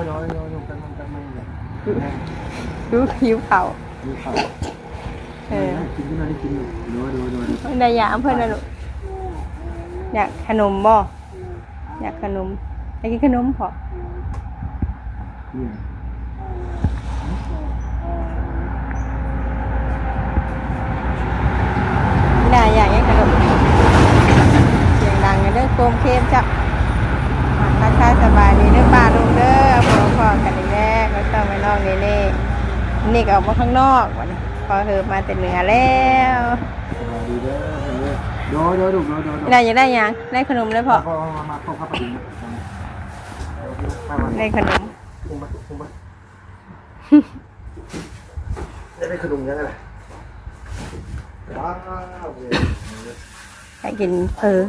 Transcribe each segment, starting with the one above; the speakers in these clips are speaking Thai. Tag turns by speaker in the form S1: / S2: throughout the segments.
S1: ยโดยโดยโดยกันมันกันมันเลย
S2: ดูหิวเผา
S1: มีข้าว
S2: เออ
S1: กินที่ไหนกินอยู่โดยโดยโดย
S2: ได้ยาเพื่อนนะลูกอยากขนมบ่อยากขนมอยากกินขนมพอ
S1: เนี่
S2: ได้อยากกินขนมเสียงดังกันเด้อโคมเข้มจับ ทักทายสบายดีเด้อป้าลุงเด้อพอพอกันอีกแล้วก็ต้องไปนอกนี่นี่นี่ก็ออกมาข้างนอกวันพอเธอมาแต่เหนือแล้ว
S1: ดีเด้อโดยโดยดูโดยโดย
S2: ได้ยังได้ยังได้ขนมเลยพอ
S1: พอมามาเข้าเข้าไปดูมามา
S2: ได้ขนม
S1: ได้ขนมยังไงล่ะ
S2: ไปกินเพอ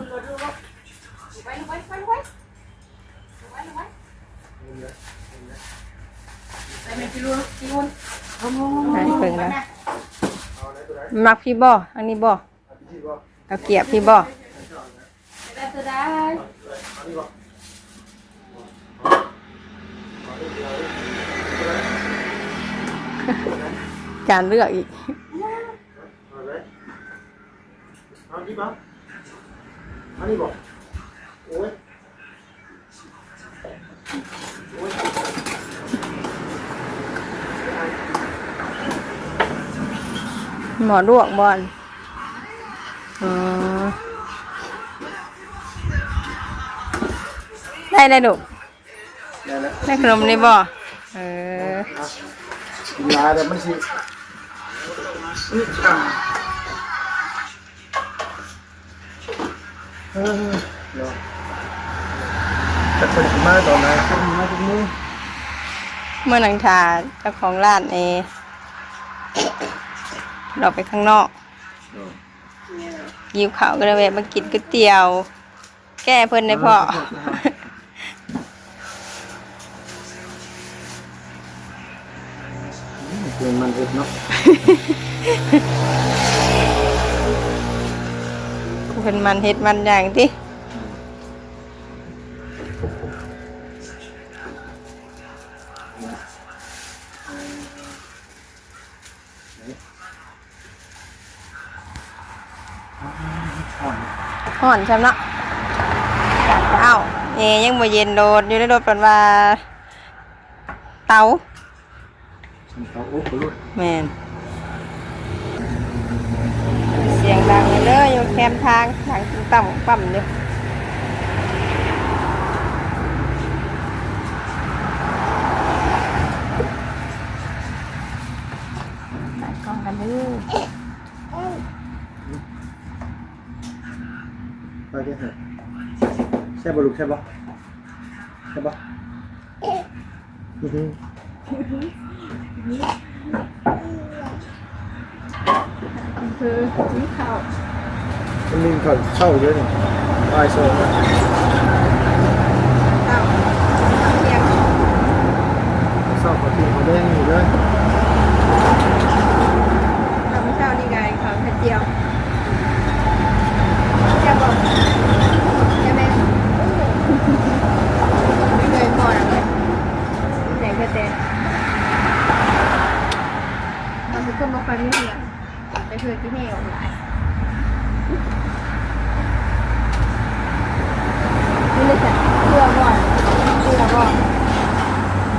S2: ไหนเพิ่งนะมักพี่บ่อันนี้บ่เอาเกียบพี่บ่การเลือกอีก
S1: เอาเลยเอาที่บ้าอันนี้บอกโอ้ยโอ้ย
S2: หมอลวกบอลอ๋อได้ได้ลูก
S1: ได้แล้ว
S2: ได้ขนมนี่บ่เออ
S1: กินลาแต่มันสิอื้อ อะเออเดี๋ยวแต่คนสิมาตอนไหนคนมาตรงนี้
S2: เมื่อนังทาเจ้าของร้านเอเราไปข้างนอกยิวเขาวก็เลยแวะมากินก๋วยเตี๋ยว แก้เพิ่นได้พ่อ
S1: เกินมันเอ็ดเนาะ
S2: เพิ่นมันเฮ็ดมันอย่างที่ ห่อนใช่ไหมเนาะเอ้าเอยังบ่เย็นโดดอยู่ในรถเพิ่นว่า เตา
S1: ฉันเขาโอ้โหรุด
S2: แม่นเสียงดังเลยอยู่แคมทางทางตึ้งต่ำปั่มอยู่ตัดกล้องกันเด้อ
S1: ไปแค่เถอะ ใช่บลูกใช่ปะใช่ปะอือฮึ
S2: คือนี่ข้าว
S1: มันมีเขาเช่าเยอะนี่ไอโซนอะ
S2: ข้าวเที่ยง
S1: เช่าเขาที่เขาได้อยู่เลย
S2: ข้าวไม่เช้านี่ไงข้าวไข่เจียวจะบอกจะแม่ไม่เคยพอหรอกเลยไหนก็เต้นเราทุกคนมาฟังนี่เหียไปเพื่อที่นี่ออกหลายนี่เลยจ้ะเชื่อก่อนเชื่อก่อน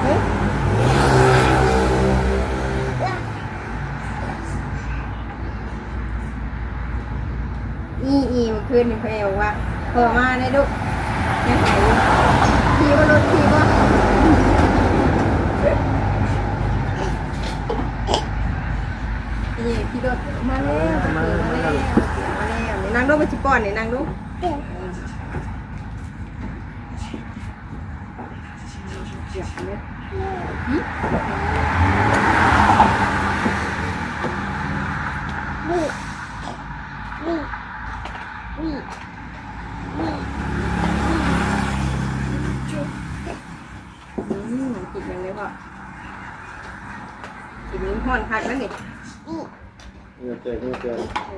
S2: เฮ้ย อีอีเมื่อ คืนนี่พ่อเอบอกว่าเปิดมาได้ลูกยังไงขี่ว่ารถขี่ว่านี่ขี่รถมาแล้วมาแล้วมาแล้วมาแล้วนี่นั่งดูไปชิปอนเนี่ยนั่งดูเจ็บเลยอืมกินยังไงพ่อกิน ห้อนคักแล้วนี่
S1: เงินเจอเงินเจอ
S2: อ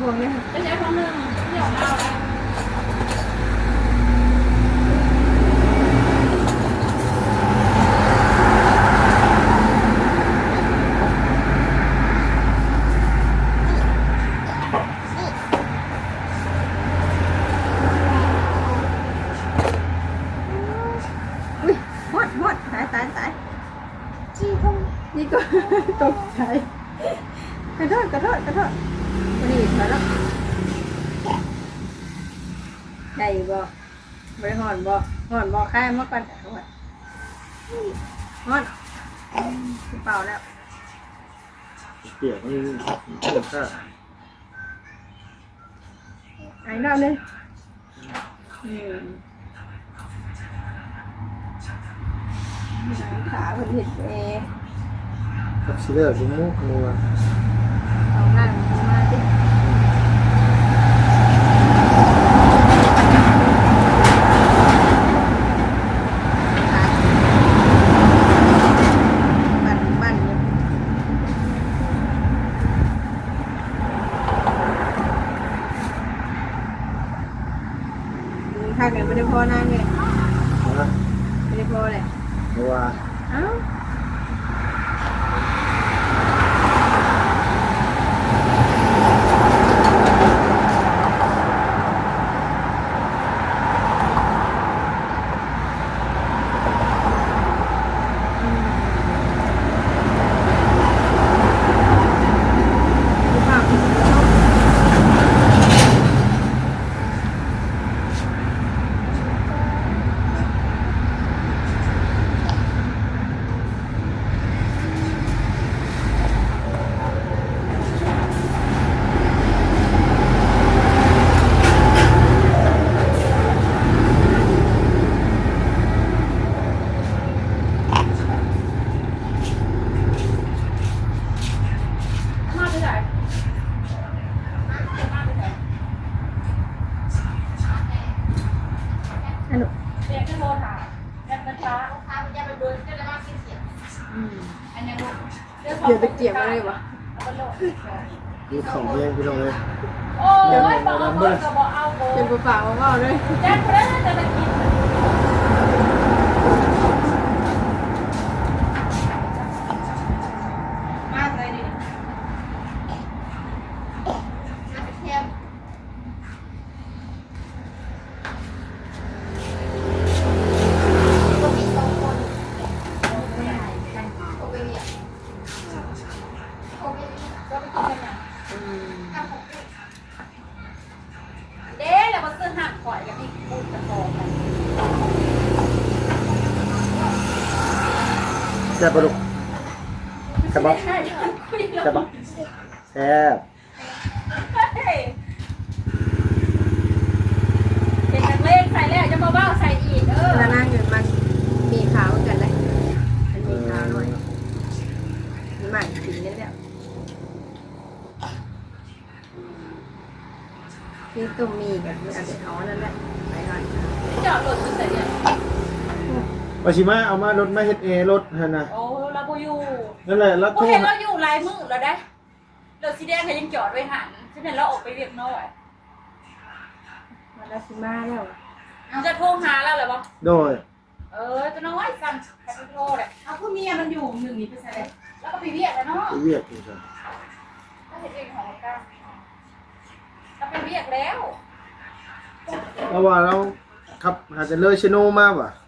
S2: บวงเนี่ย
S3: ไม่ใช่ของหนึ่งเดี๋ยวเอาแล้ว
S2: อุ้ยหมดหมดตายตายตายจี้ทงนี่ก็ ตกใจกระโดดกระโดดกระโดดวันนี้ถอยแล้วได้อยู่บ่บริหอนบ่หอนบ่ ค่ายมาก่อนเอาไว้หอนเปล่าแล้ว
S1: เปียกมันเปียกค่ะ
S2: ไอ้รอบนึงขาเพิ่นเห็ดเอง
S1: กับชิเลอร์คุณมุกมัว
S2: เอาหน้ามาดิ
S1: แซ่บปะลูกแซ่บปะ
S3: ใช่คุย
S1: แซ่บปะแซ่บ
S3: เป็นนักเลงใส่แล้วจะมาบ้าใส่อีกเออ
S2: แล้วนั่งอยู่มันมีขาวเหมือนกันเลยมันมีขาวหน่อยมีหมากสีนี่แหละที่ตุ้มมีกับอันเดียวเอานั่นแหละไปก่อน
S3: จอดรถซื้อเสร็จเนี่ย
S1: วาชิมาเอามารถมาเฮ็ดเอรถฮะนะ
S3: โอ้เราบ่อยู่
S1: นั่นแหละแล้ว
S3: กู
S1: โทร
S3: เห็น
S1: หา
S3: เราอยู่ลายมือแล้วได้รถสีแดงเขายังจอดไว้หันฉันเห็นเราออกไปเรียกน้อย
S2: มาลาซิมาแล้ว
S3: จะโทรหาแล้วเหรอบ่
S1: โดย
S3: เออจะน้อยสั่นแค่โทรแหละเอาผู้เมียมันอยู่หนึ่งนี่ไปใส่แล้วก็ไปเรียกแล้วเนาะ
S1: ไปเวียกอยู่จ้ะ
S3: ก็เห็นเองของกันก็ไปเรียกแล้ว
S1: แล้วว่าเราขับหาจะเลยชิโนมาว่ะ
S3: อืมช่วงนี้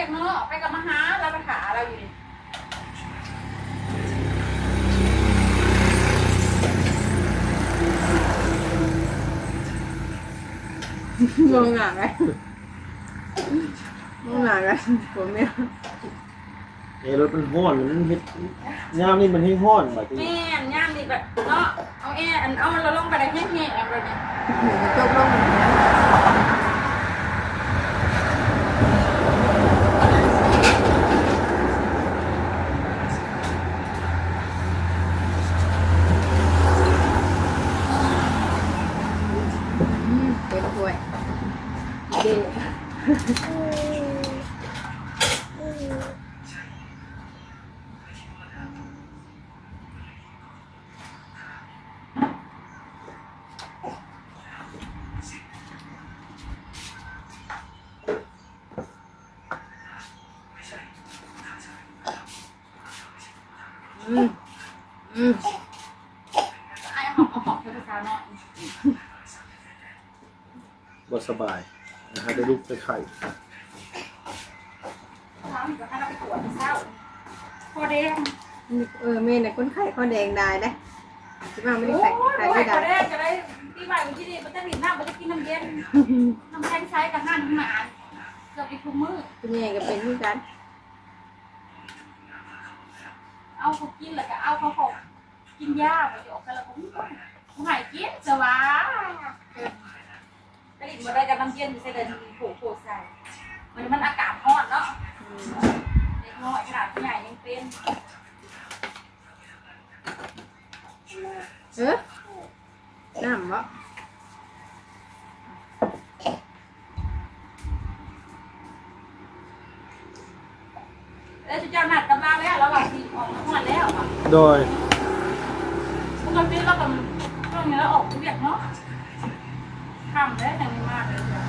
S3: ฮะเอกเนาะไปกับมาหาเราไปหาเราอยู่นี่
S2: งงหงายไหมงงหงายไหมผมเนี่ย
S1: เอรถมันห้อนมันเฮ็ดย่ามนี่มันให้ห้อนแบัดนี้
S3: แม่ย่ามนี่แบบเนาะเอาแอร์อันเอาเราลงไปได้แห้งๆแล้วเลยเนี่ย
S2: จบลงเต็มถ้วยเด็
S1: สบายนะฮะได้ลูกได้ไข่
S3: ทำกับให้เราไปตรวจเศร้าพอแดง
S2: เออเมนน่ะคนไข้เขาแดงได้ได้คิดว่าไม่ได้ใส่
S3: โอ้ย
S2: ใส่
S3: พ
S2: ไม่
S3: อ
S2: ได้
S3: แดงจะได้ปีใหม่วันที่นี่มันจะดื่มน้ำมันจะกินน้ำเย็น น้ำแข็งใช้กับห้านหมาเกือบไปทุกมื้อ
S2: คุณยายก็เป็นเหมือนกัน
S3: เอาเขากินแล้วก็เอาเขาขอกินยาไปเดี๋ยวกันแล้วก็หายกินจะว้า ไปดิบมาได้กับน้ำเย็นใส่เดินโผล่โผล่ใส่มันมันอากาศร้อนเนาะ
S2: อืม
S3: เด็กน้อยขนาดผู้ใหญ่ยังเป็น
S2: เออน้ำบ่
S3: แล้วจะเจ้านัดกำลังแล้วเราหลับทีออกทั้งวันแล้วอะ
S1: โดย
S3: ปกติเรากำช่วงนี้เราออกเรียกเนาะ ทำได้แต่ไม่มากเลยจ้ะ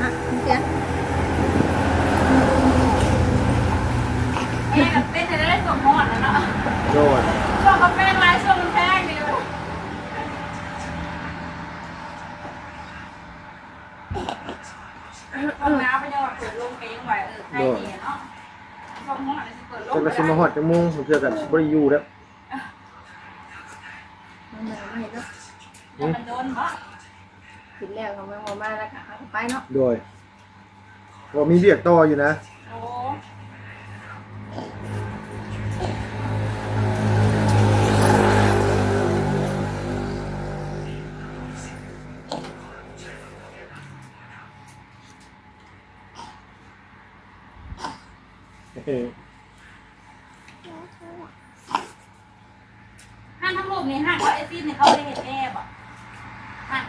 S2: ฮะคุณเสีย
S3: แม่กับเต้นจะได้ส่งหอดแล้วเนาะ
S1: โดย
S3: ช่วงกาแฟไลฟ์ช่วงมันแพงดีเลยห้องน้ำไปยังเปิดลงไปยังไหวเออใครเนี่ยเนาะช่วงหอดจะเปิดลง
S1: จะกระ ชิมมาหอดจะมุ่งผมเจอกันบริยูแล้ว
S2: มันมาไม่เนาะ
S3: มันโดนเนาะ
S2: กินแล้วเขาไม่มามาแล้วค่ะเอาไปเนาะ
S1: โดยว่ามีเรียกต่ออยู่นะ
S3: โอ้
S1: เฮ้ย
S3: ห้างทั้งรูป นี่ห้างเขาไอซีเนี่ยเขาไปเห็นแอบอะห้าง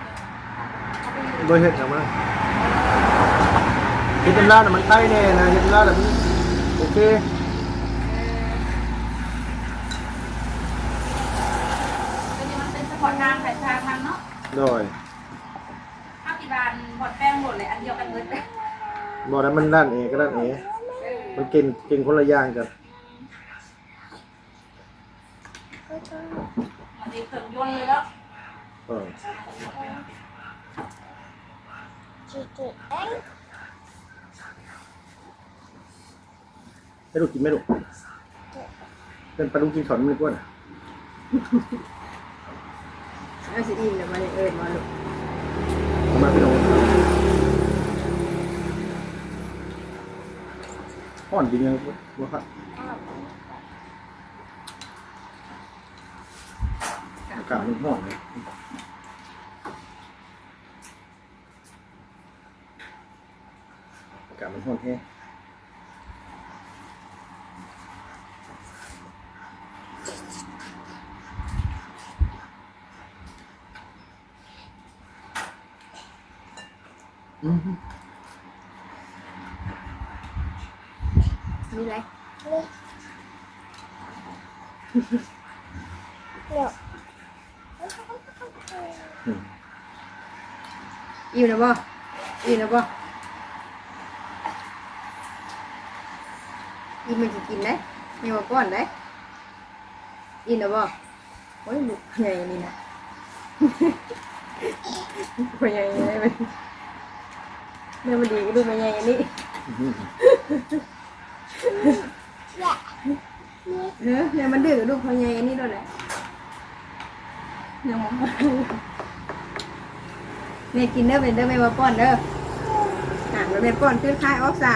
S3: เขาไปอยู่
S1: โดยเห็ดหรือมั้งเห็ดน้ำลาดน่ะมันไข่แน่นะเห็ดน้ำลาดแบบนี้โอเค
S3: ตัวนี้มันเป็นสปอร์ตทางสายชาทางเนาะ
S1: โดย
S3: ข้าวกีบานบดแป้งหมดเลยอันเดียวกันเลย
S1: บอกแล้วมันด้านเอก็ด้านเอมันเก่งเก่งคนละอย่างกัน
S3: มันดีเสริมยนต์เลยแล้ว
S1: เออ ให้ลูกกินไหมลูกเป็นปลาลูกกินขอนมือก้นอะ
S2: เอาสิอิ่มเดี๋ยวมาเลยเอิญมาลูก
S1: เอามาพี่น้องห่อนจริงยังวะครับอากาศมันห่อนเลยอากาศมันห่อนแค่ ม
S2: มีอะไร
S1: อืม
S2: อิ่มนะบ่อิ่มนะบ่อิ่มมันจะกินได้ไม่ว่าก้อนได้อิ่มนะบ่โอ้ยลูกใหญ่อันนี้นะตัวใหญ่ได้ไหมแม่มันดีดูมันใหญ่อันนี้เออแม่ยมันดื้อลูกเขาใหญ่อันนี้ด้วยแหละยังมองแม่ยกินเด้อเป็นเด้อแม่มาป้อนเด้ออะแม่ป้อนคือคลายออกซา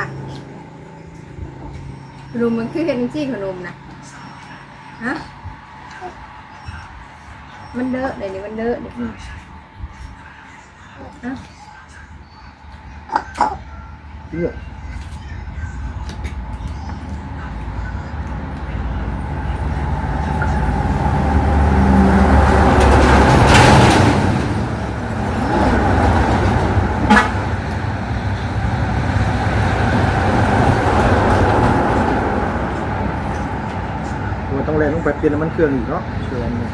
S2: ขนมมันคือเห็นจี้ขนมนะฮะมันเด้อเดี๋ยวนี้มันเด้อเดี๋ยว
S1: อื ม
S2: ฮะ
S1: เลือกมันต้องแรงต้องไปเปลี่ยนน้ำมันเครื่องอีกเนาะเชื่อมเนี่ย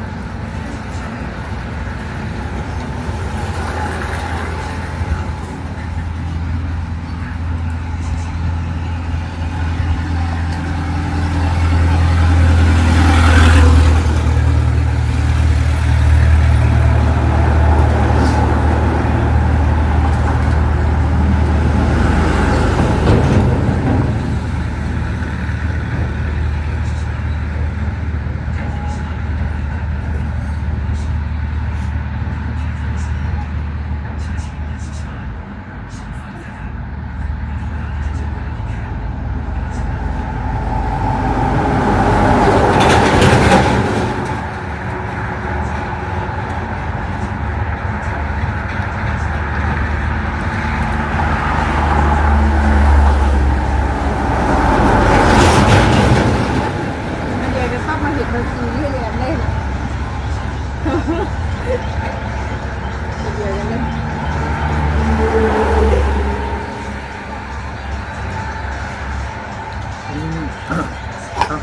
S1: เอา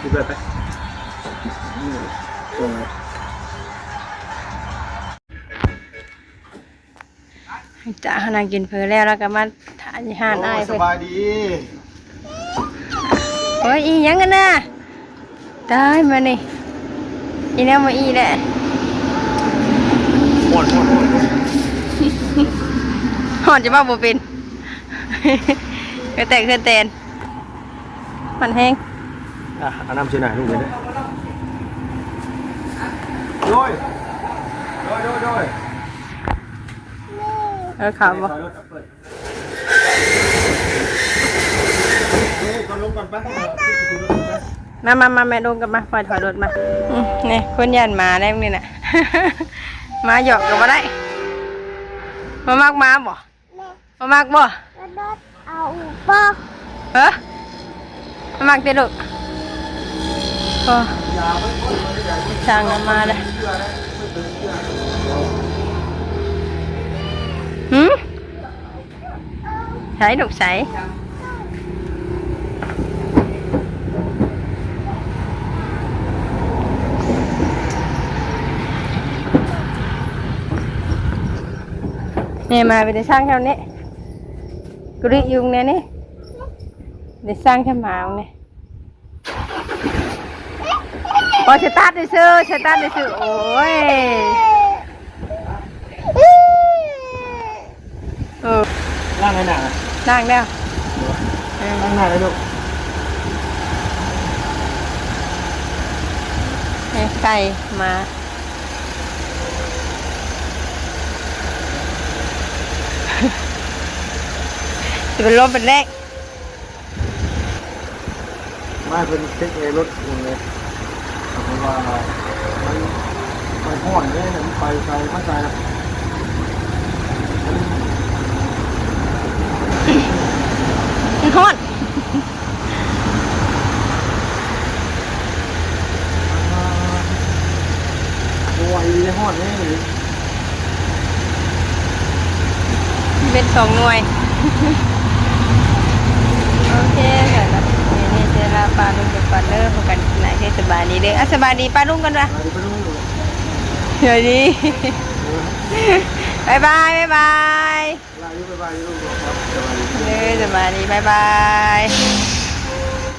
S1: ดูไปไปนี่ตรงไหน
S2: จ้าเขา นางกินเพอแล้วแล้วก็มาทานยี่ห้านอ้าย
S1: ส
S2: เพิ่น
S1: บายดี
S2: โอ้ยอีหยังกันนะตายมานี่อีแนวมาอีแหละ
S1: หมดหมดหมด
S2: หอนจะบ้าบ่เป็น ก็แต่เคลื่อนเตนมันแห้ง
S1: อะเอาน้ำเชียร์หน่อยลูกเลยนะโดยโดยโดยโดย
S2: เออขาวบ่
S1: ถอยรถเปิดเฮ้ยก่อนลงก่อนปะ
S2: มามามาแม่ลงกันมาปล่อยถอยรถมาอืมนี่คนยันหมาได้มั้งนี่น่ะมาหยอกกันบ่ได้ มามากมาบ่มามากบ่
S4: แล้วรถเอาปอก
S2: เฮ้มามากเด้อลูกโอ้ช่างกันมาเลย หืมใช้ลูกใช้เนี่ยมาไปได้สร้างแถวนี้กุริยุงเนี่ยนี่ได้สร้างแค่หมาเนี่ยพอสตาร์ทได้ซื้อสตาร์ทได้ซื้อโอ้ยเออ
S1: ล่างให้หนัก
S2: นั่งแล้วเออ
S1: ล่างหนักเลยลูก
S2: ให้ไก่มาจะเป็นลมเป็นแรก
S1: มาเป็นเช็คเลยรถลงเลยเพราะว่ามันมันห่อนเลยมันไปไกลมันไกลนะ
S2: มันฮ้อน
S1: โอ้ยเลยห่อนเลย
S2: เป็น สองหน่วย โอเคค่ะแล้วนี่นี่เจราปลาลุงกับปลาเลิกพบกันที่ไหนที่สบายดีเด้ออะสบายดีปลาลุงกันวะ
S1: ไปไปดูอยู่
S2: เดี๋ยวดีบายบายบายบาย
S1: ลาอยู่ไปไปอยู่ครับสบายดี
S2: เด้อสบายดีบายบาย